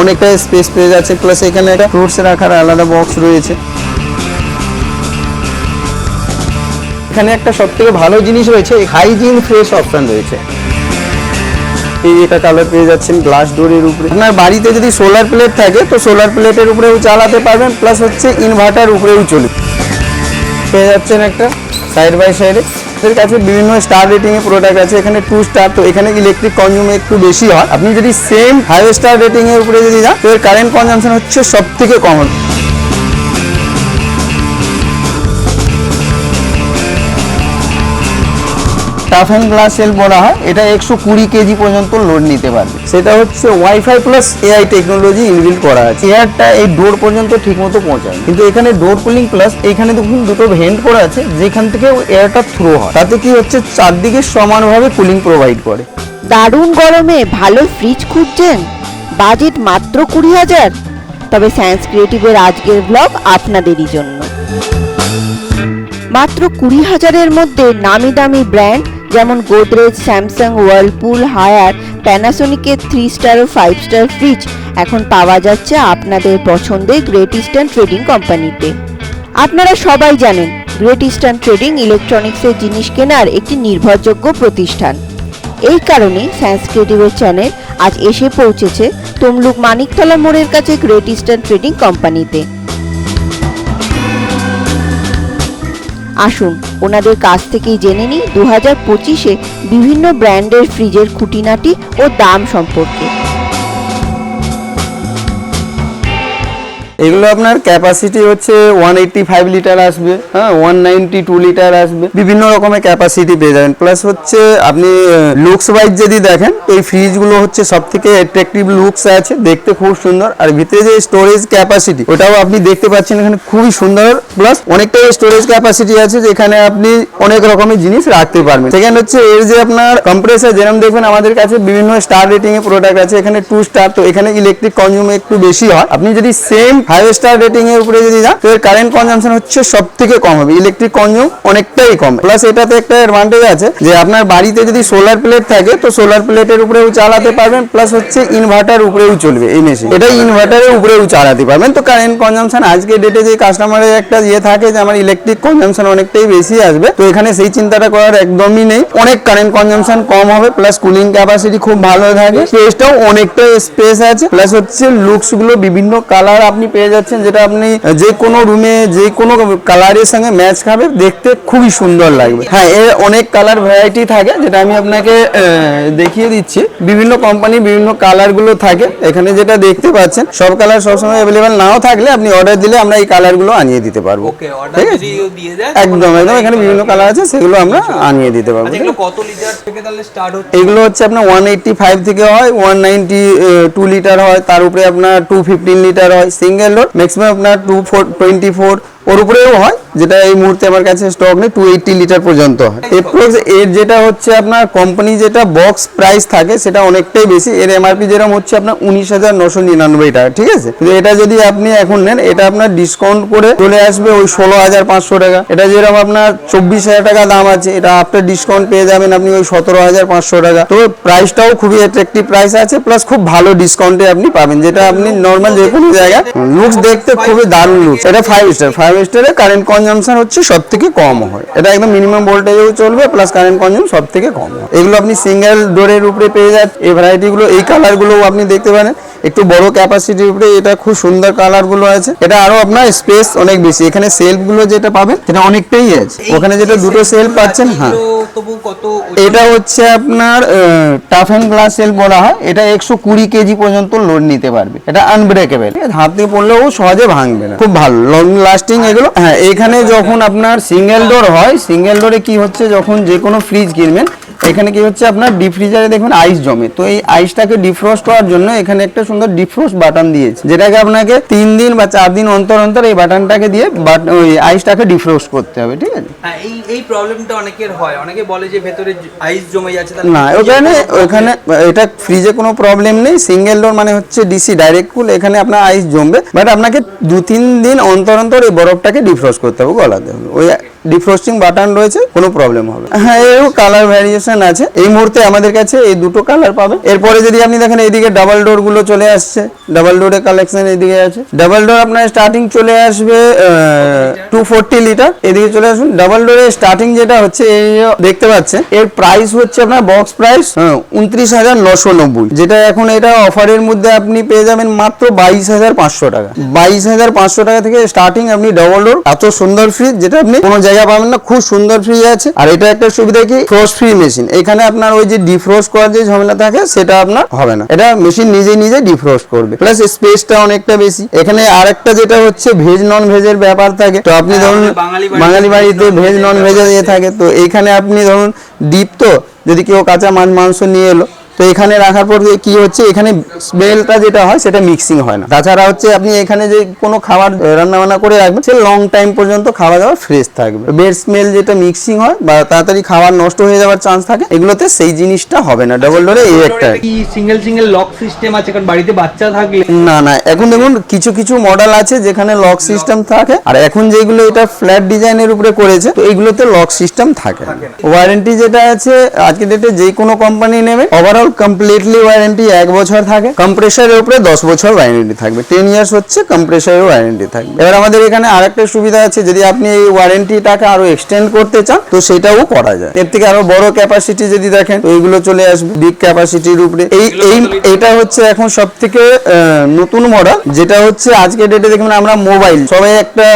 অনেকটা স্পেস পেয়ে যাচ্ছে প্লাস এখানে একটা ফ্রুটস রাখার আলাদা বক্স রয়েছে। এখানে একটা সব থেকে ভালো জিনিস রয়েছে হাইজিন ফ্রেশ অপশন রয়েছে। এই এটা কালার পেয়ে যাচ্ছেন গ্লাস ডোরের উপরে। আপনার বাড়িতে যদি সোলার প্লেট থাকে, তো সোলার প্লেটের উপরেও চালাতে পারবেন প্লাস হচ্ছে ইনভার্টার উপরেও চলবে। পেয়ে যাচ্ছেন একটা সাইড বাই সাইডে এর কাছে বিভিন্ন স্টার রেটিং এর প্রোডাক্ট আছে, এখানে টু স্টার তো এখানে ইলেকট্রিক কনজিউম একটু বেশি হয়। আপনি যদি সেম ফাইভ স্টার রেটিং এর উপরে যদি যান, তো এর কারেন্ট কনজামশন হচ্ছে সব থেকে কম টাফ অ্যান্ড গ্লাস সেল বলা হয় এটা একশো কুড়ি কেজি পর্যন্ত লোড নিতে পারবে। সেটা হচ্ছে wifi plus AI technology inbuilt করা আছে। এয়ারটা এই ডোর পর্যন্ত ঠিকমতো পৌঁছায় কিন্তু এখানে ডোর কুলিং প্লাস এখানে দেখুন দুটো ভেন্ট করা আছে যেখান থেকে এয়ারটা থ্রো হয়। তাতে কি হচ্ছে? চারদিকে সমানভাবে কুলিং প্রোভাইড করে। দারুণ গরমে ভালো ফ্রিজ খুঁজছেন? বাজেট মাত্র কুড়ি হাজার। তবে সায়েন্স ক্রিয়েটিভের আজকের ব্লগ আপনাদেরই জন্য। মাত্র কুড়ি হাজারের মধ্যে নামি দামি ব্র্যান্ড যেমন গোদরেজ, স্যামসাং ওয়ার্লপুল হায়ার প্যানাসোনিকের থ্রি স্টার ও ফাইভ স্টার ফ্রিজ এখন পাওয়া যাচ্ছে আপনাদের পছন্দের গ্রেট ইস্টার্ন ট্রেডিং কোম্পানিতে আপনারা সবাই জানেন গ্রেট ইস্টার্ন ট্রেডিং ইলেকট্রনিক্সের জিনিস কেনার একটি নির্ভরযোগ্য প্রতিষ্ঠান। এই কারণে সায়েন্স ক্রিয়েটিভের চ্যানেল আজ এসে পৌঁছেছে তমলুক মানিকতলা মোড়ের কাছে গ্রেট ইস্টার্ন ট্রেডিং কোম্পানিতে আসুন, ওনাদের কাছ থেকেই জেনে নিই দু হাজার পঁচিশে বিভিন্ন ব্র্যান্ডের ফ্রিজের খুঁটিনাটি ও দাম সম্পর্কে। এগুলো আপনার ক্যাপাসিটি হচ্ছে ওয়ান এইটটি ফাইভ লিটার আসবে হ্যাঁ ওয়ান নাইনটি টু লিটার আসবে। বিভিন্ন রকমের ক্যাপাসিটি পেয়ে যাবেন। প্লাস হচ্ছে আপনি লুকস ওয়াইজ যদি দেখেন, এই ফ্রিজগুলো হচ্ছে সব থেকে অ্যাট্রাকটিভ লুকস আছে, দেখতে খুব সুন্দর। আর ভিতরে যে স্টোরেজ ক্যাপাসিটি ওটাও আপনি দেখতে পাচ্ছেন এখানে খুবই সুন্দর। প্লাস অনেকটা স্টোরেজ ক্যাপাসিটি আছে যেখানে আপনি অনেক রকমের জিনিস রাখতে পারবেন। সেখানে হচ্ছে এর যে আপনার কম্প্রেসার যেরকম দেখবেন আমাদের কাছে বিভিন্ন স্টার রেটিং এর প্রোডাক্ট আছে, এখানে টু স্টার তো এখানে ইলেকট্রিক কনজিউম একটু বেশি হয়। আপনি যদি সেম ফাইভ স্টার রেটিং এর উপরে যদি যান, তো এর কারেন্ট কনজাম্পশন হচ্ছে সব থেকে কম হবে। ইলেকট্রিক কনজিউম অনেকটাই কম। প্লাস এটাতে একটা অ্যাডভান্টেজ আছে যে আপনার বাড়িতে যদি সোলার প্লেট থাকে, তো সোলার প্লেটের উপরেও চালাতে পারবেন প্লাস হচ্ছে ইনভার্টার উপরেও চলবে এই মেশিন এটা ইনভার্টারের উপরেও চালাতে পারবেন। তো কারেন্ট কনজাম্পশন আজকে ডেটে যে কাস্টমারের একটা ইয়ে থাকে যে আমার ইলেকট্রিক কনজাম্পশন অনেকটাই বেশি আসবে, তো এখানে সেই চিন্তাটা করার একদমই নেই। অনেক কারেন্ট কনজাম্পশন কম হবে প্লাস কুলিং ক্যাপাসিটি খুব ভালো থাকে। স্পেসটাও অনেকটা স্পেস আছে প্লাস হচ্ছে লুকসগুলো বিভিন্ন কালার আপনি পেয়ে যাচ্ছেন যেটা আপনি যে কোনো রুমে যে কোনো কালারের সঙ্গে ম্যাচ খাবে দেখতে খুবই সুন্দর লাগবে। হ্যাঁ এর অনেক কালার ভ্যারাইটি থাকে যেটা আমি আপনাকে দেখিয়ে দিচ্ছি। বিভিন্ন কোম্পানি বিভিন্ন কালারগুলো থাকে এখানে যেটা দেখতে পাচ্ছেন সব কালার সবসময় অ্যাভেলেবেল নাও থাকলে আপনি অর্ডার দিলে আমরা এই কালারগুলো আনিয়ে দিতে পারব। ঠিক আছে? একদম একদম এখানে বিভিন্ন কালার আছে সেগুলো আমরা আনিয়ে দিতে পারব আচ্ছা এগুলো হচ্ছে? আপনার ওয়ান এইটটি ফাইভ থেকে হয় ওয়ান নাইনটি টু লিটার হয় তার উপরে আপনার টু ফিফটিন লিটার হয় সিঙ্গেল লোড ম্যাক্সিমাম আপনার টু ফোর টোয়েন্টি ফোর ওর উপরেও হয় যেটা এই মুহূর্তে আমার কাছে স্টক নেই টু এইটটি লিটার পর্যন্ত। এপ্রক্স এর যেটা হচ্ছে আপনার কোম্পানি যেটা বক্স প্রাইস থাকে সেটা অনেকটাই বেশি। এর এমআরপি যেরকম হচ্ছে আপনার উনিশ হাজার নশো নিরানব্বই টাকা ঠিক আছে? কিন্তু এটা যদি আপনি এখন নেন এটা আপনার ডিসকাউন্ট করে চলে আসবে ওই ষোলো হাজার পাঁচশো টাকা। এটা যেরকম আপনার চব্বিশ হাজার টাকা দাম আছে এটা আফটার ডিসকাউন্ট পেয়ে যাবেন আপনি ওই সতেরো হাজার পাঁচশো টাকা। তো প্রাইসটাও খুবই অ্যাট্রাকটিভ প্রাইস আছে প্লাস খুব ভালো ডিসকাউন্টে আপনি পাবেন যেটা আপনি নর্মাল যে কোনো জায়গায় লুকস দেখতে খুবই দারুণ লুকস এটা ফাইভ স্টার ফাইভ স্টারে কারেন্ট কনজাম্পশন হচ্ছে সব থেকে কম হয়। এটা একদম মিনিমাম ভোল্টেজেও চলবে প্লাস কারেন্ট কনজিউম সব থেকে কম হয়। এগুলো আপনি সিঙ্গেল ডোরের উপরে পেয়ে যাচ্ছেন এই ভ্যারাইটিগুলো এই কালারগুলোও আপনি দেখতে পারেন। একটু বড় ক্যাপাসিটির উপরে এটা খুব সুন্দর কালারগুলো আছে। এটা আরও আপনার স্পেস অনেক বেশি। এখানে সেলফগুলো যেটা পাবেন সেটা অনেকটাই আছে। ওখানে যেটা দুটো সেলফ পাচ্ছেন হ্যাঁ। এটা হচ্ছে আপনার টাফ অ্যান্ড গ্লাস সেল বলা হয়। এটা একশো কুড়ি কেজি পর্যন্ত লোড নিতে পারবে। এটা আনব্রেকেবল হাত পড়লেও সহজে ভাঙবে না। খুব ভালো। লং লাস্টিং এগুলো? হ্যাঁ এখানে যখন আপনার সিঙ্গেল ডোর হয় সিঙ্গেল ডোরে কি হচ্ছে? যখন যে কোনো ফ্রিজ কিনবেন এখানে কি হচ্ছে আপনার ডিপ ফ্রিজারে দেখবেন আইস জমে। তো এই আইসটাকে ডিফ্রস্ট হওয়ার জন্য এখানে একটা সুন্দর ডিফ্রস্ট বাটন দিয়েছে যেটাকে আপনাকে তিন দিন বা চার দিন অন্তর অন্তর এই বাটনটাকে দিয়ে বাট- ওই আইসটাকে ডিফ্রস্ট করতে হবে ঠিক আছে? হ্যাঁ এই এই প্রবলেমটা অনেকের হয়। অনেকে বলে যে ভেতরে আইস জমে যাচ্ছে না ওখানে ওখানে এটা ফ্রিজে কোনো প্রবলেম নেই। সিঙ্গেল ডোর মানে হচ্ছে ডিসি ডাইরেক্ট কুল এখানে আপনার আইস জমবে। বাট আপনাকে দু তিন দিন অন্তর অন্তর এই বরফটাকে ডিফ্রস্ট করতে হবে গলাতে হবে। ওই ডিফ্রস্টিং বাটন রয়েছে, কোনো প্রবলেম হবে। হ্যাঁ এরও কালার ভ্যারিয়েশন আছে। এই মুহূর্তে আমাদের কাছে এই দুটো কালার পাবে। এরপরে যদি আপনি দেখেন এইদিকে ডাবল ডোরগুলো চলে আসছে ডাবল ডোরের কালেকশন এদিকে আছে। ডাবল ডোর আপনার স্টার্টিং চলে আসবে টু ফোরটি লিটার এদিকে চলে আসুন ডাবল ডোরের স্টার্টিং যেটা হচ্ছে দেখতে পাচ্ছেন, এর প্রাইস হচ্ছে আপনার বক্স প্রাইস উনত্রিশ হাজার নশো নব্বই। যেটা এখন এটা অফারের মধ্যে আপনি পেয়ে যাবেন মাত্র বাইশ হাজার পাঁচশো টাকা। বাইশ হাজার পাঁচশো টাকা থেকে স্টার্টিং আপনি ডবল ডোর এত সুন্দর ফ্রিজ যেটা আপনি কোনো জায়গায় পাবেন না খুব সুন্দর ফ্রিজ আছে। আর এটা একটা সুবিধা কি? ফ্রোস্ট ফ্রি মেশিন এখানে আপনার ওই যে ডিফ্রোস্ট করার যে ঝামেলা থাকে সেটা আপনার হবে না। এটা মেশিন নিজে নিজে ডিফ্রোস্ট করবে। প্লাস স্পেসটা অনেকটা বেশি। এখানে আরেকটা যেটা হচ্ছে ভেজ নন ভেজের ব্যাপার থাকে। তো আপনি হ্যাঁ, ধরুন বাঙালি বাড়িতে ভেজ নন ভেজের ইয়ে থাকে। তো এইখানে আপনি ধরুন ডিপ তো যদি কেউ কাঁচা মাছ মাংস নিয়ে এলো তো এখানে রাখার পর কি হচ্ছে? এখানে স্মেলটা যেটা হয় সেটা মিক্সিং হয় না। তাছাড়া হচ্ছে আপনি এখানে যে কোনো খাবার রান্না বান্না করে রাখবেন সে লং টাইম পর্যন্ত খাওয়া দাওয়া ফ্রেশ থাকবে। বেড স্মেল যেটা মিক্সিং হয় বা তাড়াতাড়ি খাবার নষ্ট হয়ে যাওয়ার চান্স থাকে এগুলোতে সেই জিনিসটা হবে না। ডবল ডোরে এই একটা। কি সিঙ্গেল সিঙ্গেল লক সিস্টেম আছে? কারণ বাড়িতে বাচ্চা থাকলে না না এখন দেখুন কিছু কিছু মডেল আছে যেখানে লক সিস্টেম থাকে আর এখন যেগুলো এটা ফ্ল্যাট ডিজাইনের উপরে করেছে তো এইগুলোতে লক সিস্টেম থাকে ওয়ারেন্টি যেটা আছে আজকে ডেটে যে কোনো কোম্পানি নেবে। ওভারঅল কমপ্লিটলি ওয়ারেন্টি এক বছর থাকে। কম্প্রেসারের উপরে দশ বছর ওয়ারেন্টি থাকবে। টেন ইয়ার্স হচ্ছে কম্প্রেসারের ওয়ারেন্টি থাকবে। এবার আমাদের এখানে আরেকটা সুবিধা আছে যদি আপনি এই ওয়ারেন্টিটাকে আরও এক্সটেন্ড করতে চান তো সেটাও করা যায়। এর থেকে আরও বড় ক্যাপাসিটি যদি দেখেন তো এইগুলো চলে আসবে বিগ ক্যাপাসিটির উপরে। এই এই এটা হচ্ছে এখন সব থেকে নতুন মডেল যেটা হচ্ছে আজকে ডেটে দেখবেন আমরা মোবাইল সবাই একটা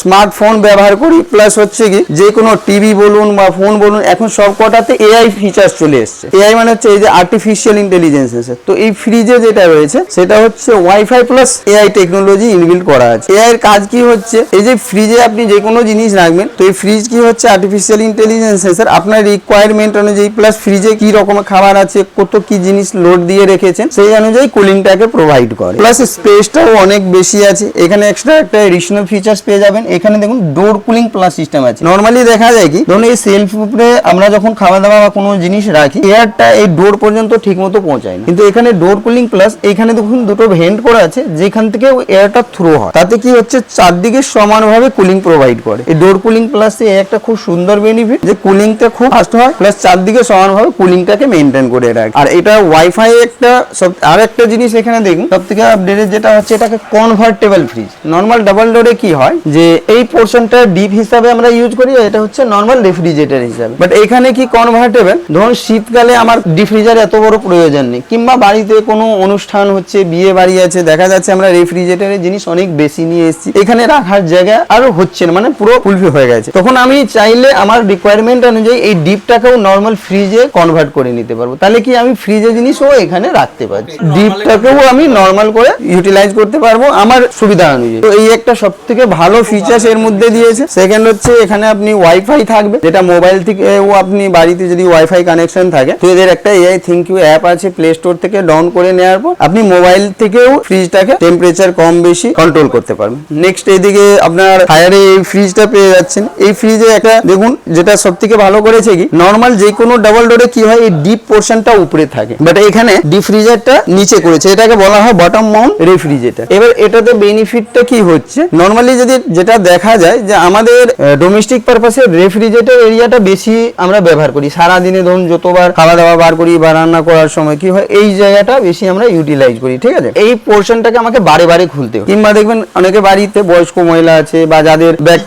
স্মার্টফোন ব্যবহার করি। প্লাস হচ্ছে কি যে কোনো টিভি বলুন বা ফোন বলুন এখন সব কটাতে এআই ফিচার্স চলে এসছে। এআই মানে হচ্ছে এই যে আর্টিফিশিয়াল ইন্টেলিজেন্স এসে তো এই ফ্রিজে যেটা রয়েছে, সেটা হচ্ছে wifi plus AI technology inbuilt করা আছে। এআই এর কাজ কি হচ্ছে? এই যে ফ্রিজে আপনি যে কোনো জিনিস রাখবেন, তো এই ফ্রিজ কি হচ্ছে? আর্টিফিশিয়াল ইন্টেলিজেন্স সেন্সার আপনার রিকোয়ারমেন্ট অনুযায়ী প্লাস ফ্রিজে কি রকম খাবার আছে, কত কি জিনিস লোড দিয়ে রেখেছেন, সেই অনুযায়ী কুলিংটাকে প্রোভাইড করে। প্লাস স্পেসটাও অনেক বেশি আছে। এখানে এক্সট্রা একটা এডিশনাল ফিচার্স পেয়ে যাবেন। এখানে দেখুন ডোর কুলিং প্লাস সিস্টেম আছে। নর্মালি দেখা যায় কি, ধরুন এই সেলফ উপরে আমরা যখন খাওয়া দাওয়া বা কোনো জিনিস রাখি, এয়ারটা এই ডোর পর্যন্ত ঠিক মতো পৌঁছায় না। কিন্তু এখানে ডোর কুলিং প্লাস এখানে দেখুন দুটো ভেন্ট করা আছে, যেখান থেকে এয়ারটা থ্রো হয়। তাতে কি হচ্ছে? চারদিকে সমানভাবে কুলিং প্রোভাইড করে। এই ডোর কুলিং প্লাস এ একটা খুব সুন্দর বেনিফিট যে কুলিংটা খুব ফাস্ট হয় প্লাস চারদিকে সমানভাবে কুলিংটাকে মেনটেন করে রাখে। আর এটা ওয়াইফাই একটা সব, আর একটা জিনিস এখানে দেখুন সব থেকে যেটা হচ্ছে, এটাকে কনভার্টেবল ফ্রিজ নর্মাল ডাবল ডোরে কি হয়? যে এই পোর্শনটা ডিপ হিসাবে আমরা ইউজ করি এটা হচ্ছে নর্মাল রেফ্রিজারেটর হিসাবে। বাট এখানে কি কনভার্টেবল ধরুন শীতকালে আমার ডিপ ফ্রিজার বড় প্রয়োজন নেই। কিংবা বাড়িতে কোনো অনুষ্ঠান হচ্ছে বিয়ে বাড়ি আছে দেখা যাচ্ছে আমরা রেফ্রিজারেটরের জিনিস অনেক বেশি নিয়ে এসেছি এখানে রাখার জায়গা আরও হচ্ছে না মানে পুরো ফুলফিল হয়ে গেছে। তখন আমি চাইলে আমার রিকোয়ারমেন্ট অনুযায়ী এই ডিপটাকেও নর্মাল ফ্রিজে কনভার্ট করে নিতে পারব। তাহলে কি আমি ফ্রিজে জিনিসও এখানে রাখতে পারছি? ডিপটাকেও আমি নর্মাল করে ইউটিলাইজ করতে পারব আমার সুবিধা অনুযায়ী। তো এই একটা সব থেকে ভালো ফিচার্স এর মধ্যে দিয়েছে। সেকেন্ড হচ্ছে এখানে আপনি ওয়াইফাই থাকবে যেটা মোবাইল থেকেও আপনি বাড়িতে যদি ওয়াইফাই কানেকশন থাকে তো এদের একটা এআই থিঙ্ক অ্যাপ আছে প্লে স্টোর থেকে ডাউন করে নেওয়ার পর আপনি মোবাইল থেকেও ফ্রিজটাকে টেম্পারেচার কম বেশি কন্ট্রোল করতে পারবেন। নেক্সট এইদিকে আপনার ফায়ারে এই ফ্রিজটা পেয়ে যাচ্ছেন। এই ফ্রিজে একটা, দেখুন, যেটা সব থেকে ভালো করেছে কি নর্মাল যে কোনো ডাবল ডোরে কি হয়, এই ডিপ পোর্শনটা উপরে থাকে। বাট এখানে ডিপ ফ্রিজারটা নিচে করেছে। এটাকে বলা হয় বটম মাউন্ট রেফ্রিজারেটর এবার এটাতে বেনিফিটটা কি হচ্ছে? নর্মালি যদি যেটা দেখা যায় যে আমাদের ডোমেস্টিক পারপাসে রেফ্রিজারেটর এরিয়াটা বেশি আমরা ব্যবহার করি। সারা দিনে ধরুন যতবার খাওয়া দাওয়া বার করি বা রান্না করার সময় কি হয়, এই জায়গাটা বেশি আমরা ইউটিলাইজ করি, ঠিক আছে? এই পোর্শনটাকে আমাকে বারে বারে খুলতে হয়। কিংবা দেখবেন অনেকে বাড়িতে বয়স্ক মহিলা আছে বা যাদের ব্যাক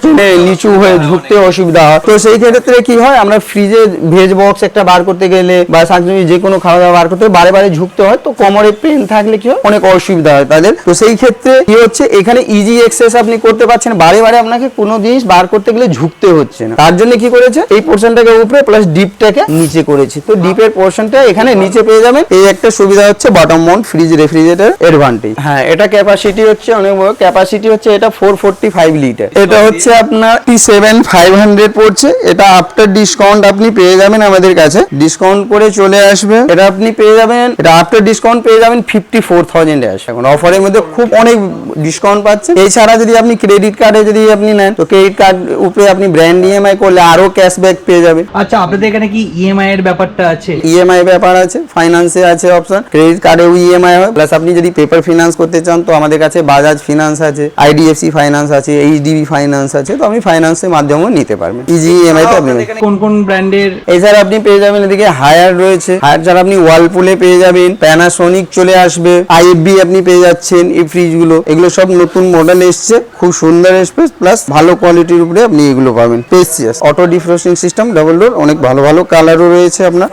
নিচু হয়ে ঝুঁকতে অসুবিধা হয়, তো সেই ক্ষেত্রে কি হয়, আমরা ফ্রিজে ভেজ বক্স একটা বার করতে গেলে বা শাকসবজি যে কোনো খাওয়া দাওয়া বার করতে বারে বারে ঝুঁকতে হয়, তো কোমরে পেন থাকলে কি হয়, অনেক অসুবিধা হয় তাদের। তো সেই ক্ষেত্রে কি হচ্ছে, এখানে ইজি এক্সেস আপনি করতে পারছেন, বারে বারে আপনাকে কোনো জিনিস বার করতে গেলে ঝুঁকতে হচ্ছে না। তার জন্য কি করেছে, এই পোর্শনটাকে উপরে প্লাস ডিপটাকে নিচে করেছে। তো ডিপের পোর্শনটা এখানে নিচে পেয়ে যাবেন। এই একটা সুবিধা হচ্ছে bottom mount fridge refrigerator advantage হ্যাঁ এটা ক্যাপাসিটি হচ্ছে অনেক বড়। ক্যাপাসিটি হচ্ছে এটা ফোর ফোরটি ফাইভ লিটার এটা হচ্ছে আপনার টি সেভেন ফাইভ হান্ড্রেড পড়ছে। এটা আফটার ডিসকাউন্ট আপনি পেয়ে যাবেন আমাদের কাছে। ডিসকাউন্ট করে চলে আসবে। এটা আপনি পেয়ে যাবেন এটা আফটার ডিসকাউন্ট পেয়ে যাবেন ফিফটি ফোর থাউজেন্ডে আসে। এখন অফারের মধ্যে খুব অনেক ডিসকাউন্ট পাচ্ছেন এছাড়া যদি আপনি ক্রেডিট কার্ডে যদি আপনি নেন তো ক্রেডিট কার্ড উপরে আপনি ব্র্যান্ড ইএমআই করলে আরও ক্যাশব্যাক পেয়ে যাবেন। আচ্ছা আপনাদের এখানে কি ইএমআই এর ব্যাপারটা আছে? ইএমআই ব্যাপার ছাড় আছে ফাইন্যান্সে আছে অপশন ক্রেডিট কার্ডেও ইএমআই হয় প্লাস আপনি যদি পেপার ফিনান্স করতে চান তো আমাদের কাছে বাজাজ ফিনান্স আছে আইডিএফসি ফাইন্যান্স আছে এইচডিবি ফাইন্যান্স আছে তো আপনি ফাইন্যান্সের মাধ্যমেও নিতে পারবেন। ইজি ইএমআই তো আপনি কোন কোন ব্র্যান্ডের এছাড়া আপনি পেয়ে যাবেন এদিকে হায়ার রয়েছে। হায়ার ছাড়া আপনি ওয়ালপুলে পেয়ে যাবেন প্যানাসোনিক চলে আসবে আইএফবি আপনি পেয়ে যাচ্ছেন এই ফ্রিজগুলো এগুলো সব নতুন মডেল এসছে খুব সুন্দর স্পেস প্লাস ভালো কোয়ালিটির উপরে আপনি এগুলো পাবেন। Spacious auto defrosting system double door অনেক ভালো ভালো কালারও রয়েছে আপনার।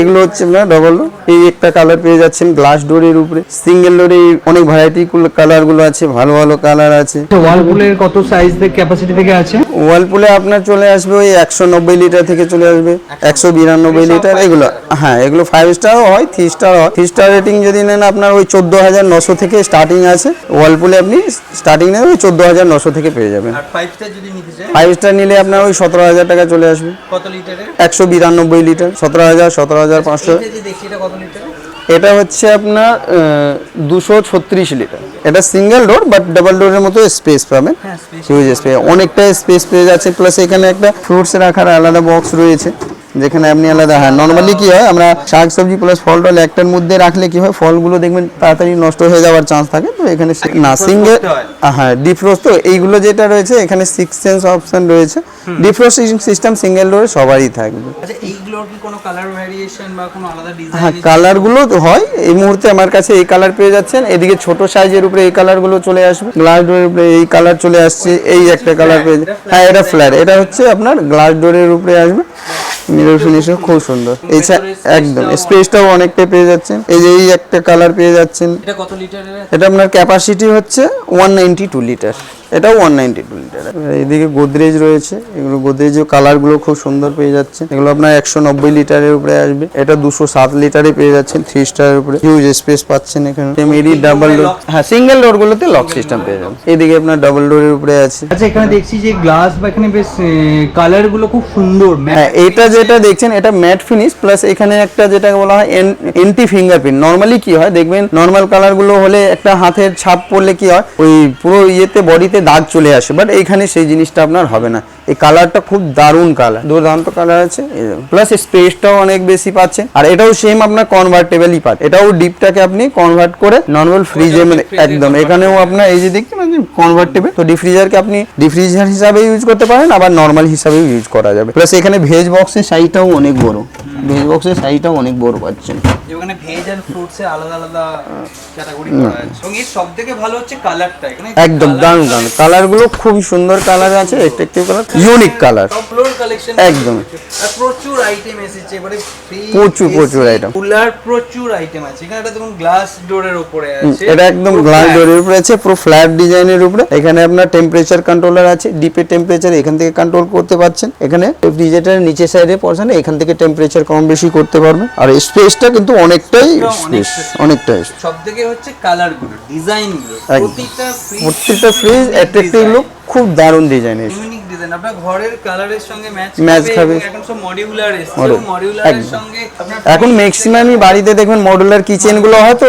এগুলো হচ্ছে আপনার ডবল ডোর এই একটা কালার পেয়ে যাচ্ছেন গ্লাস ডোরের উপরে। সিঙ্গেল ডোরে অনেক ভ্যারাইটি কালারগুলো আছে ভালো ভালো কালার আছে। ওয়ালপুলের কত সাইজ থেকে ক্যাপাসিটি থেকে আছে? ওয়ালপুলে আপনার চলে আসবে ওই একশো নব্বই লিটার থেকে চলে আসবে। একশো বিরানব্বই লিটার এগুলো হ্যাঁ এগুলো ফাইভ স্টারও হয় থ্রি স্টার হয়। থ্রি স্টার রেটিং যদি নেন আপনার ওই চোদ্দ হাজার নশো থেকে স্টার্টিং আছে। ওয়ালপুলে আপনি স্টার্টিং নেন ওই চোদ্দ হাজার নশো থেকে পেয়ে যাবেন। ফাইভ স্টার স্টার নিলে আপনার ওই সতেরো হাজার টাকা চলে আসবে। কত একশো বিরানব্বই লিটার সতেরো হাজার সতেরো হাজার পাঁচশো দেখছি এটা হচ্ছে আপনার দুশো ছত্রিশ লিটার। এটা সিঙ্গেল ডোর বাট ডাবল ডোরের মতো স্পেস পাবেন। স্পেস হিউজ স্পেস অনেকটা স্পেস পেয়ে যাচ্ছে। প্লাস এখানে একটা ফ্রুটস রাখার আলাদা বক্স রয়েছে। যেখানে আপনি আলাদা হ্যাঁ নর্মালি কি হয় আমরা শাক সবজি প্লাস ফল টল একটার মধ্যে রাখলে কি হয় ফলগুলো দেখবেন তাড়াতাড়ি নষ্ট হয়ে যাওয়ার চান্স থাকে তো এখানে সে- না সিঙ্গেল হ্যাঁ। ডিফ্রোস্ট তো এইগুলো যেটা রয়েছে এখানে সিক্স সেন্স অপশন রয়েছে। ডিফ্রোস্টিং সিস্টেম সিঙ্গেল ডোরে সবারই থাকবে। আচ্ছা এইগুলোর কি কোনো কালার ভ্যারিয়েশন বা কোনো আলাদা হ্যাঁ কালারগুলো তো হয়। এই মুহূর্তে আমার কাছে এই কালার পেয়ে যাচ্ছেন। এদিকে ছোট সাইজের উপরে এই কালারগুলো চলে আসবে। গ্লাস ডোরের উপরে এই কালার চলে আসছে। এই একটা কালার পেয়ে হ্যাঁ এটা ফ্ল্যাট এটা হচ্ছে আপনার গ্লাস ডোরের উপরে আসবে। মিরর ফিনিশও খুব সুন্দর। এছাড়া একদম। টাও স্পেসটাও অনেকটা পেয়ে যাচ্ছেন। এই যে এই একটা কালার পেয়ে যাচ্ছেন। এটা কত লিটারের এটা আপনার ক্যাপাসিটি হচ্ছে ওয়ান নাইনটি টু লিটার এটাও ওয়ান নাইনটি টু লিটার এইদিকে গোদরেজ রয়েছে এগুলো গোদরেজের কালারগুলো খুব সুন্দর পেয়ে যাচ্ছে এগুলো আপনার একশো নব্বই লিটারের উপরে আসবে। এটা দুশো সাত লিটারে পেয়ে যাচ্ছেন থ্রি স্টারের উপরে। হিউজ স্পেস পাচ্ছেন এখানে। এডি ডাবল ডোর হ্যাঁ সিঙ্গেল ডোর গুলোতে লক সিস্টেম পেয়ে যাবেন। এদিকে আপনার ডাবল ডোরের উপরে আছে। আচ্ছা এখানে দেখছি যে গ্লাস বা এখানে বেশ কালারগুলো খুব সুন্দর হ্যাঁ এটা যেটা দেখছেন এটা ম্যাট ফিনিশ প্লাস এখানে একটা যেটা বলা হয় এন্টি ফিঙ্গারপ্রিন্ট নর্মালি কি হয় দেখবেন নর্মাল কালারগুলো হলে একটা হাতের ছাপ পড়লে কি হয় ওই পুরো ইয়েতে বডিতে দাগ চলে আসে বাট এইখানে সেই জিনিসটা আপনার হবে না। এই কালারটা খুব দারুণ কালার। দুর্দান্ত কালার আছে। প্লাস স্পেসটাও অনেক বেশি পাচ্ছেন আর এটাও সেম আপনার কনভার্টেবলই পাচ্ছেন এটাও ডিপটাকে আপনি কনভার্ট করে নর্মাল ফ্রিজে একদম। এখানেও আপনার এই যে দেখতে পাচ্ছেন কনভার্টেবল তো ডিফ্রিজারকে আপনি ডিফ্রিজার হিসাবে ইউজ করতে পারেন আবার নর্মাল হিসাবেও ইউজ করা যাবে। প্লাস এখানে ভেজ বক্সের সাইজটাও অনেক বড়। ভেজ বক্সের সাইজটাও অনেক বড় পাচ্ছেন। যেখানে ভেজ আর ফ্রুটস আলাদা আলাদা ক্যাটাগরি করা আছে। এবং এর সবথেকে ভালো হচ্ছে কালারটা এখানে একদম দারুণ দারুণ। কালারগুলো খুবই সুন্দর কালার আছে। কালার ইউনিক কালার কালেকশন একদম। প্রচুর আইটেম এসেছে এবারে প্রচুর, প্রচুর item। কুলার প্রচুর আইটেম আছে। এখানে একটা দেখুন গ্লাস ডোরের উপরে আছে। এটা একদম গ্লাস। ডোরের উপরে আছে পুরো ফ্ল্যাট ডিজাইনের উপরে। এখানে আপনার টেম্পারেচার কন্ট্রোলার আছে ডিপের টেম্পারেচার এখান থেকে কন্ট্রোল করতে পারছেন এখানে রেফ্রিজারেটরের নিচে সাইডে পড়ছেন এখান থেকে টেম্পারেচার কম বেশি করতে পারবেন। আর স্পেসটা কিন্তু অনেকটাই স্পেস অনেকটাই সব থেকে হচ্ছে কালারগুলো ডিজাইনগুলো। প্রত্যেকটা ফ্রিজ অ্যাট্রাকটিভ লুক খুব দারুণ ডিজাইনের ইউনিক আপনার ঘরের কালারের সঙ্গে ম্যাচ খাবে। এখন সব মডিউলার এসেছে। মডিউলারের সঙ্গে এখন ম্যাক্সিমামই বাড়িতে দেখবেন মডুলার কিচেনগুলো হয় তো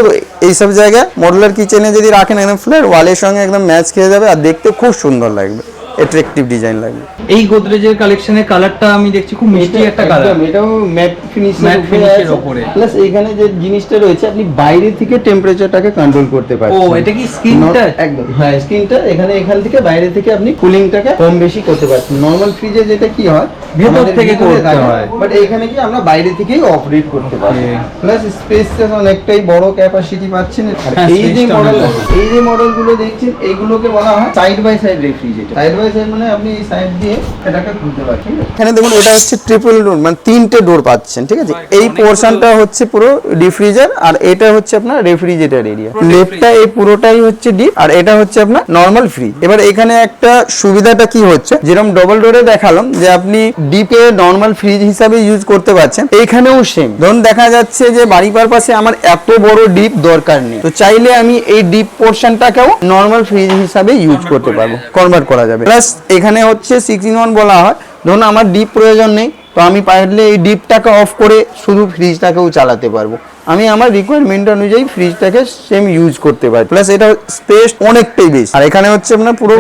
এইসব জায়গায় মডুলার কিচেনে যদি রাখেন একদম ফ্ল্যাট ওয়ালের সঙ্গে একদম ম্যাচ খেয়ে যাবে আর দেখতে খুব সুন্দর লাগবে। অ্যাট্রাকটিভ ডিজাইন লাগবে এই গোদরেজের কালেকশনের কালারটা আমি দেখছি খুব মিষ্টি একটা কালার এটাও ম্যাট ফিনিশ ম্যাট ফিনিশের উপরে। প্লাস এখানে যে জিনিসটা রয়েছে আপনি বাইরে থেকে টেম্পারেচারটাকে কন্ট্রোল করতে ও এটা কি স্ক্রিন টাচ একদম হ্যাঁ স্ক্রিনটা এখানে এখান থেকে বাইরে থেকে আপনি কুলিংটাকে কম বেশি করতে পারছেন। নর্মাল ফ্রিজে যেটা কি হয় ভেতর থেকে করতে হয়। বাট এখানে কি আমরা বাইরে থেকেই অপারেট করতে পারি. প্লাস স্পেসটা অনেকটাই বড় ক্যাপাসিটি পাচ্ছেন। হ্যাঁ, এই যে মডেল। এই যে মডেলগুলো দেখছেন এগুলোকে বলা হয় side by side refrigerator side by মানে আপনি এই সাইড দিয়ে এটাকে খুলতে পারছেন এখানে দেখুন এটা হচ্ছে ট্রিপল ডোর মানে তিনটে ডোর পাচ্ছেন ঠিক আছে? এই পোর্শনটা হচ্ছে পুরো ডিফ্রিজার আর এটা হচ্ছে আপনার রেফ্রিজারেটর এরিয়া লেফটটা এই পুরোটাই হচ্ছে ডিপ আর এটা হচ্ছে আপনার নর্মাল ফ্রিজ এবার এখানে একটা সুবিধাটা কি হচ্ছে? যেরকম ডবল ডোরে দেখালাম যে আপনি ডিপে নর্মাল ফ্রিজ হিসাবে ইউজ করতে পারছেন এইখানেও সেম ধরুন দেখা যাচ্ছে যে বাড়ি পারপাসে আমার এত বড় ডিপ দরকার নেই তো চাইলে আমি এই ডিপ পোর্শনটাকেও নর্মাল ফ্রিজ হিসাবে ইউজ করতে পারব। কনভার্ট করা যাবে। প্লাস এখানে হচ্ছে সিক্স ইন ওয়ান বলা হয়। ধরুন আমার ডিপ প্রয়োজন নেই, তো আমি পারলে এই ডিপটাকে অফ করে শুধু ফ্রিজটাকেও চালাতে পারব। আমি আমার রিকোয়ারমেন্ট অনুযায়ী ফ্রিজটাকে সেম ইউজ করতে পারি। প্লাস এটা স্পেস অনেকটাই বেশি। আর এখানে হচ্ছে আপনার পুরো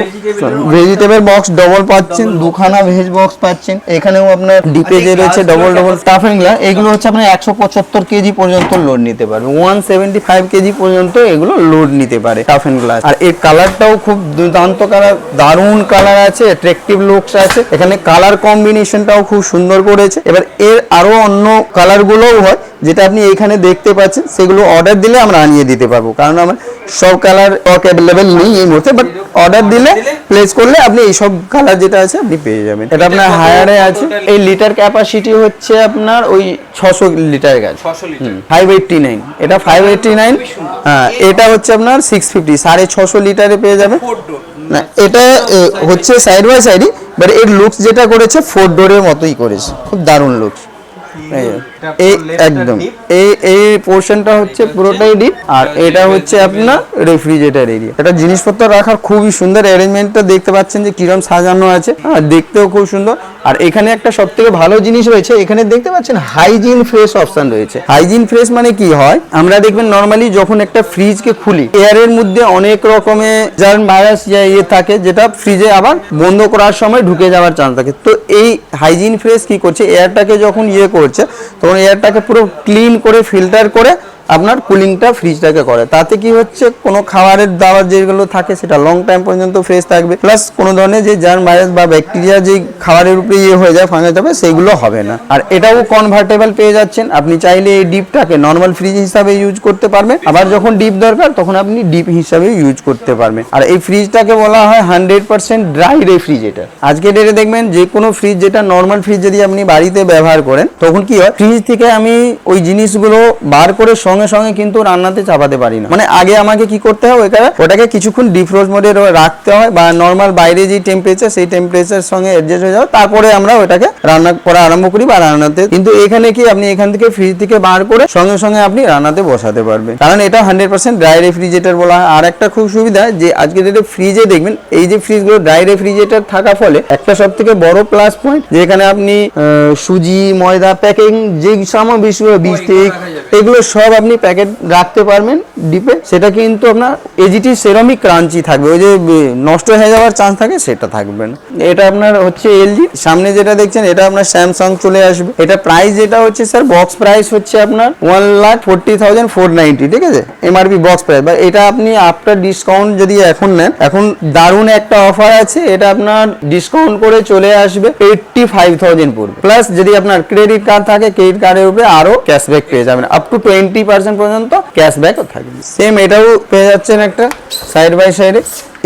ভেজিটেবল বক্স ডবল পাচ্ছেন দুখানা ভেজ বক্স পাচ্ছেন এখানেও আপনার ডিপে যে রয়েছে ডবল ডবল স্টাফিং এগুলো হচ্ছে আপনার একশো পঁচাত্তর কেজি পর্যন্ত লোড নিতে পারবে। ওয়ান সেভেন্টি ফাইভ কেজি পর্যন্ত এগুলো লোড নিতে পারে টাফ এন্ড গ্লাস আর এর কালারটাও খুব দুর্দান্ত কালার দারুণ কালার আছে অ্যাট্রাকটিভ লুকস আছে। এখানে কালার কম্বিনেশনটাও খুব সুন্দর করেছে। এবার এর আরও অন্য কালারগুলোও হয়। যেটা আপনি এখানে দেখতে পাচ্ছেন সেগুলো অর্ডার দিলে আমরা আনিয়ে দিতে পারব। কারণ আমার সব কালার স্টক অ্যাভেলেবেল নেই এই মুহূর্তে বাট অর্ডার দিলে প্লেস করলে আপনি এই সব কালার যেটা আছে আপনি পেয়ে যাবেন। এটা আপনার হায়ারে আছে। এই লিটার ক্যাপাসিটি হচ্ছে আপনার ওই ছশো লিটার গাছ। ফাইভ এইটটি নাইন এটা ফাইভ এইটটি নাইন হ্যাঁ এটা হচ্ছে আপনার সিক্স ফিফটি সাড়ে ছশো লিটারে পেয়ে যাবেন না এটা হচ্ছে সাইড বাই সাইডই বাট এর লুকস যেটা করেছে ফোর ডোরের মতোই করেছে। খুব দারুণ লুকস এই একদম। এই এই পোর্শনটা হচ্ছে পুরোটাই ডিপ আর এটা হচ্ছে আপনার রেফ্রিজারেটর এরিয়া এটা জিনিসপত্র রাখার খুবই সুন্দর অ্যারেঞ্জমেন্টটা দেখতে পাচ্ছেন যে কিরম সাজানো আছে। দেখতেও খুব সুন্দর। আর এখানে একটা সব থেকে ভালো জিনিস রয়েছে এখানে দেখতে পাচ্ছেন হাইজিন ফ্রেশ অপশন রয়েছে। হাইজিন ফ্রেশ মানে কি হয়? আমরা দেখবেন নর্মালি যখন একটা ফ্রিজকে খুলি এয়ারের মধ্যে অনেক রকমের জার্ম ভাইরাস ইয়ে থাকে যেটা ফ্রিজে আবার বন্ধ করার সময় ঢুকে যাওয়ার চান্স থাকে। তো এই হাইজিন ফ্রেশ কি করছে? এয়ারটাকে যখন ইয়ে করছে তখন এয়ারটাকে পুরো ক্লিন করে ফিল্টার করে আপনার কুলিংটা ফ্রিজটাকে করে। তাতে কি হচ্ছে? কোনো খাবারের দাবার যেগুলো থাকে, সেটা লং টাইম পর্যন্ত ফ্রেশ থাকবে। প্লাস কোনো ধরনের যে জার্ম ভাইরাস বা ব্যাকটেরিয়া যে খাবারের উপরে ইয়ে হয়ে যায় ফাঙ্গাস যাবে সেগুলো হবে না। আর এটাও কনভার্টেবল পেয়ে যাচ্ছেন। আপনি চাইলে এই ডিপটাকে নর্মাল ফ্রিজ হিসাবে ইউজ করতে পারবেন। আবার যখন ডিপ দরকার, তখন আপনি ডিপ হিসাবে ইউজ করতে পারবেন। আর এই ফ্রিজটাকে বলা হয় হান্ড্রেড পার্সেন্ট ড্রাই রেফ্রিজারেটর আজকে ডেটে দেখবেন, যে কোনো ফ্রিজ যেটা নর্মাল ফ্রিজ যদি আপনি বাড়িতে ব্যবহার করেন, তখন কি হয়? ফ্রিজ থেকে আমি ওই জিনিসগুলো বার করে সঙ্গে সঙ্গে সঙ্গে কিন্তু রান্নাতে চাপাতে পারি না। মানে আগে আমাকে কি করতে হয় ওইটা ওটাকে কিছুক্ষণ ডিফ্রোজ মোডে রাখতে হয় বা নর্মাল বাইরে যে টেম্পারেচার সেই টেম্পারেচার সঙ্গে অ্যাডজাস্ট হয়ে যাবে তারপরে আমরা ওটাকে রান্না করা আরম্ভ করি বা রান্নাতে। কিন্তু এখানে কি আপনি এখান থেকে ফ্রিজ থেকে বার করে সঙ্গে সঙ্গে আপনি রান্নাতে বসাতে পারবেন। কারণ এটা হান্ড্রেড পার্সেন্ট ড্রাই রেফ্রিজারেটর বলা হয়। আর একটা খুব সুবিধা যে আজকে ডেটে ফ্রিজে দেখবেন, এই যে ফ্রিজগুলো ড্রাই রেফ্রিজারেটর থাকা ফলে একটা সব থেকে বড় প্লাস পয়েন্ট যেখানে আপনি সুজি, ময়দা প্যাকিং যে সামগ্রীগুলো বিস্টিক এগুলো সব আপনি প্যাকেট রাখতে পারবেন ডিপে সেটা কিন্তু আপনার এজিটি সেরামিক ক্রাঞ্চি থাকবে। ওই যে নষ্ট হয়ে যাওয়ার চান্স থাকে, সেটা থাকবে না। এটা আপনার হচ্ছে এলজি সামনে যেটা দেখছেন, এটা আপনার স্যামসাং চলে আসবে। এটা প্রাইস যেটা হচ্ছে স্যার বক্স প্রাইস হচ্ছে আপনার one lakh forty thousand four ninety ঠিক আছে? এমআরপি বক্স প্রাইস বা এটা আপনি আফটার ডিসকাউন্ট যদি এখন নেন, এখন দারুণ একটা অফার আছে। এটা আপনার ডিসকাউন্ট করে চলে আসবে এইটটি ফাইভ থাউজেন্ড পড়বে। প্লাস যদি আপনার ক্রেডিট কার্ড থাকে ক্রেডিট কার্ডের উপরে আরও ক্যাশব্যাক পেয়ে যাবেন। আপ টু টোয়েন্টি পার্সেন্ট পর্যন্ত ক্যাশব্যাকও থাকবে। সেম এটাও পেয়ে যাচ্ছেন একটা সাইড বাই সাইডে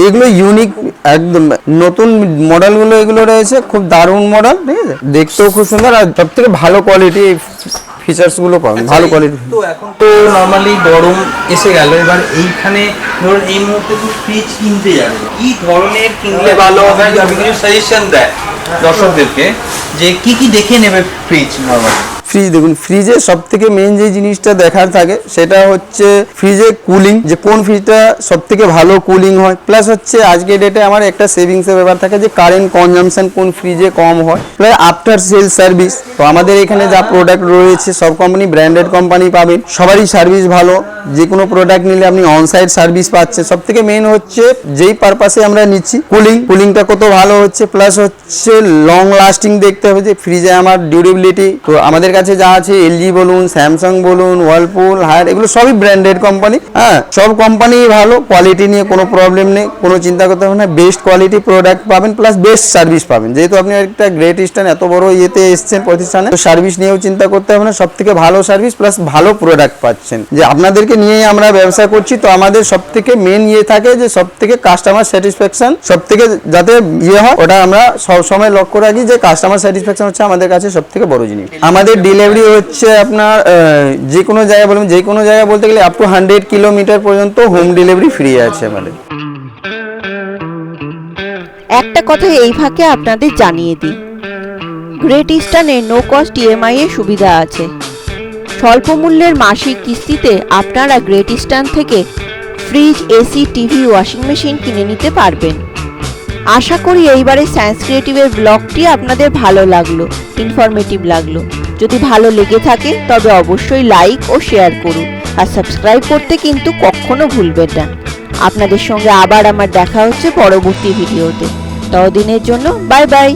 এগুলো ইউনিক একদম নতুন মডেলগুলো এগুলো রয়েছে খুব দারুণ মডেল ঠিক আছে? দেখতেও খুব সুন্দর আর সব থেকে ভালো কোয়ালিটি ফিচার্সগুলো পাবেন ভালো কোয়ালিটি তো এখন তো নর্মালি গরম এসে গেল এবার এইখানে ধরুন এই মুহূর্তে তুমি ফ্রিজ কিনতে যাবে। কি ধরনের কিনলে ভালো হবে? আপনি কিছু সাজেশন দেয় দর্শকদেরকে যে কি কি দেখে নেবে ফ্রিজ নর্মালি ফ্রিজ দেখুন ফ্রিজে সব থেকে মেন যে জিনিসটা দেখার থাকে, সেটা হচ্ছে ফ্রিজে কুলিং যে কোন ফ্রিজটা সব থেকে ভালো কুলিং হয়। প্লাস হচ্ছে আজকে ডেটে আমার একটা সেভিংসের ব্যাপার থাকে যে কারেন্ট কনজামশন কোন ফ্রিজে কম হয়। প্লাস আফটার সেল সার্ভিস তো আমাদের এখানে যা প্রোডাক্ট রয়েছে, সব কোম্পানি ব্র্যান্ডেড কোম্পানি পাবেন। সবারই সার্ভিস ভালো। যে কোনো প্রোডাক্ট নিলে আপনি অনসাইড সার্ভিস পাচ্ছেন। সব থেকে মেন হচ্ছে যেই পারপাসে আমরা নিচ্ছি কুলিং কুলিংটা কত ভালো হচ্ছে প্লাস হচ্ছে লং লাস্টিং দেখতে হবে যে ফ্রিজে আমার ডিউরেবিলিটি তো আমাদের কাছে যা আছে এলজি বলুন স্যামসাং বলুন ওয়ার্লপুল হায়ার এগুলো সবই ব্র্যান্ডেড কোম্পানি হ্যাঁ? সব কোম্পানি ভালো কোয়ালিটি নিয়ে কোনো প্রবলেম নেই, কোনো চিন্তা করতে হবে না বেস্ট কোয়ালিটি প্রোডাক্ট পাবেন প্লাস বেস্ট সার্ভিস পাবেন। যেহেতু আপনি একটা গ্রেট ইস্টার্ন এত বড় ইয়েতে এসছেন প্রতিষ্ঠানে, তো সার্ভিস নিয়েও চিন্তা করতে হবে না সব থেকে ভালো সার্ভিস প্লাস ভালো প্রোডাক্ট পাচ্ছেন। যে আপনাদেরকে নিয়েই আমরা ব্যবসা করছি, তো আমাদের সব থেকে মেন ইয়ে থাকে যে সব থেকে কাস্টমার স্যাটিসফ্যাকশন সব থেকে যাতে ইয়ে হয়, ওটা আমরা সব সময় লক্ষ্য রাখি যে কাস্টমার স্যাটিসফ্যাকশন হচ্ছে আমাদের কাছে সব থেকে বড় জিনিস। আমাদের ডেলিভারি হচ্ছে আপনার যে কোনো জায়গায় বলুন, যে কোনো জায়গায় বলতে গেলে আপ টু হান্ড্রেড কিলোমিটার পর্যন্ত হোম ডেলিভারি ফ্রি আছে আমাদের। একটা কথা এই ফাঁকে আপনাদের জানিয়ে দিই। গ্রেট ইস্টার্নে নো কস্ট ইএমআই এর সুবিধা আছে। স্বল্প মূল্যের মাসিক কিস্তিতে আপনারা গ্রেট ইস্টার্ন থেকে fridge AC TV washing machine কিনে নিতে পারবেন। আশা করি এইবারে সায়েন্স ক্রিয়েটিভের ব্লগটি আপনাদের ভালো লাগল ইনফরমেটিভ লাগল। যদি ভালো লেগে থাকে, তবে অবশ্যই লাইক ও শেয়ার করুন। আর সাবস্ক্রাইব করতে কিন্তু কখনো ভুলবেন না। আপনাদের সঙ্গে আবার আমার দেখা হচ্ছে পরবর্তী ভিডিওতে ততদিনের জন্য বাই বাই